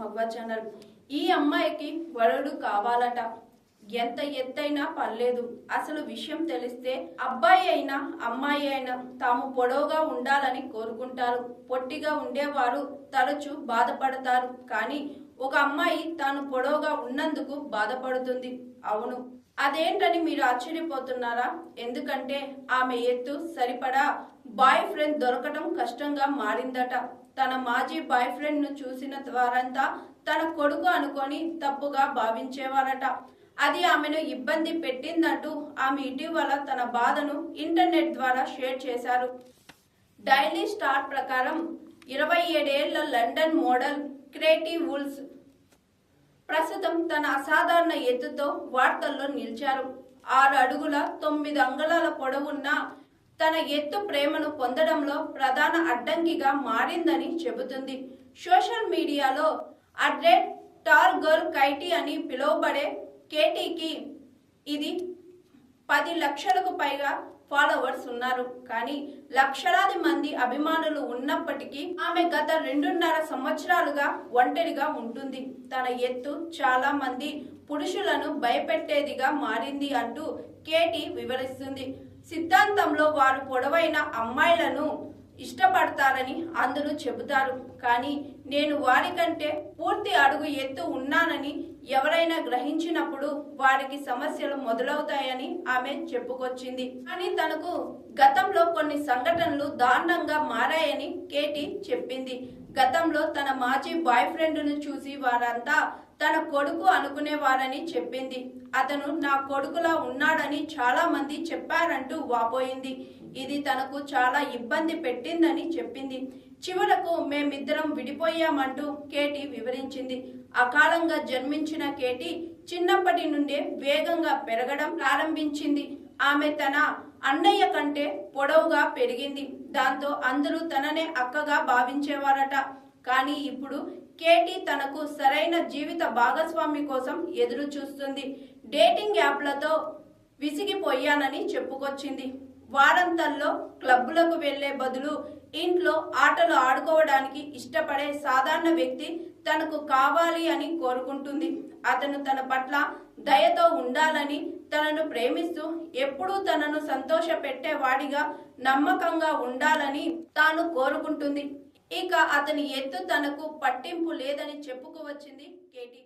ధృవ channel ఈ అమ్మాయికి వరుడు కావాలట. ఎంత ఎత్తైనా పర్లేదు. అసలు విషయం తెలిస్తే అబ్బాయి అయినా అమ్మాయి అయినా తాము పొడవుగా ఉండాలని కోరుకుంటారు. పొట్టిగా ఉండేవారు తరచూ బాధపడతారు. కానీ ఒక అమ్మాయి తాను పొడవుగా ఉన్నందుకు బాధపడుతుంది. అవును. అదేంటని మీరు ఆశ్చర్యపోతున్నారా? ఎందుకంటే ఆమె ఎత్తు సరిపడా బాయ్ ఫ్రెండ్ దొరకడం కష్టంగా మారిందట. తన మాజీ బాయ్ ఫ్రెండ్ను చూసిన వారంతా తన కొడుకు అనుకొని తప్పుగా భావించేవారట. అది ఆమెను ఇబ్బంది పెట్టిందంటూ ఆమె ఇటీవల తన బాధను ఇంటర్నెట్ ద్వారా షేర్ చేశారు. డైలీ స్టార్ ప్రకారం ఇరవై ఏడేళ్ళ లండన్ మోడల్ క్రేటీ వుల్స్ ప్రస్తుతం తన అసాధారణ ఎత్తుతో వార్తల్లో నిలిచారు. ఆరు అడుగుల తొమ్మిది అంగుళాల పొడవున్న తన ఎత్తు ప్రేమను పొందడంలో ప్రధాన అడ్డంకిగా మారిందని చెబుతుంది. సోషల్ మీడియాలో అడ్రెడ్ టార్ గర్ల్ కైటీ అని పిలువబడే కేటీకి ఇది పది లక్షలకు పైగా ఫాలోవర్స్ ఉన్నారు. కానీ లక్షలాది మంది అభిమానులు ఉన్నప్పటికీ ఆమె గత రెండున్నర సంవత్సరాలుగా ఒంటరిగా ఉంటుంది. తన ఎత్తు చాలా మంది పురుషులను భయపెట్టేదిగా మారింది అంటూ కేటీ వివరిస్తుంది. సిద్ధాంతంలో వారు పొడవైన అమ్మాయిలను ఇష్టపడతారని అందరూ చెబుతారు. కానీ నేను వారికంటే పూర్తి అడుగు ఎత్తు ఉన్నానని ఎవరైనా గ్రహించినప్పుడు వారికి సమస్యలు మొదలవుతాయని ఆమె చెప్పుకొచ్చింది. కానీ తనకు గతంలో కొన్ని సంఘటనలు దారుణంగా మారాయని కేటీ చెప్పింది. గతంలో తన మాజీ బాయ్ ఫ్రెండ్ను చూసి వారంతా తన కొడుకు అనుకునేవారని చెప్పింది. అతను నా కొడుకులా ఉన్నాడని చాలా మంది చెప్పారంటూ వాపోయింది. ఇది తనకు చాలా ఇబ్బంది పెట్టిందని చెప్పింది. చివరకు మేమిద్దరం విడిపోయామంటూ కేటీ వివరించింది. అకాలంగా జన్మించిన కేటీ చిన్నప్పటి నుండే వేగంగా పెరగడం ప్రారంభించింది. ఆమె తన అన్నయ్య కంటే పొడవుగా పెరిగింది. దాంతో అందరూ తననే అక్కగా భావించేవారట. కానీ ఇప్పుడు కేటీ తనకు సరైన జీవిత భాగస్వామి కోసం ఎదురు చూస్తుంది డేటింగ్ యాప్లతో విసిగిపోయానని చెప్పుకొచ్చింది. వారంతల్లో క్లబ్బులకు వెళ్ళే బదులు ఇంట్లో ఆటలు ఆడుకోవడానికి ఇష్టపడే సాధారణ వ్యక్తి తనకు కావాలి అని కోరుకుంటుంది. అతను తన పట్ల దయతో ఉండాలని తనను ప్రేమిస్తూ ఎప్పుడూ తనను సంతోష పెట్టేవాడిగా నమ్మకంగా ఉండాలని తాను కోరుకుంటుంది. ఇక అతని ఎత్తు తనకు పట్టింపు లేదని చెప్పుకోవచ్చింది కేటీ.